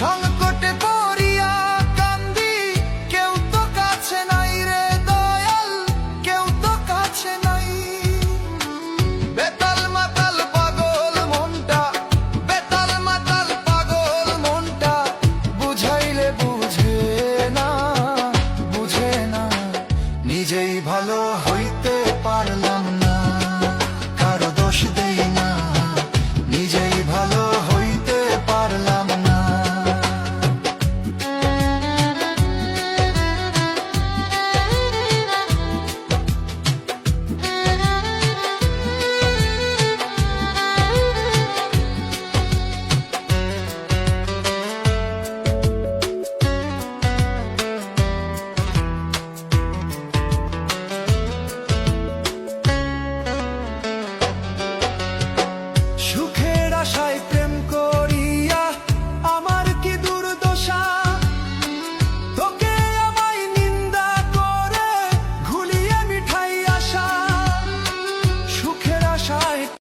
সংকটে কেউ তো কাছে নাই রে দয়াল, কেউ তো কাছে নাই। বেতাল মাতাল পাগল বেতাল মাতাল পাগল বুঝাইলে বুঝে না বুঝে না, নিজেই ভালো হইতে পারল try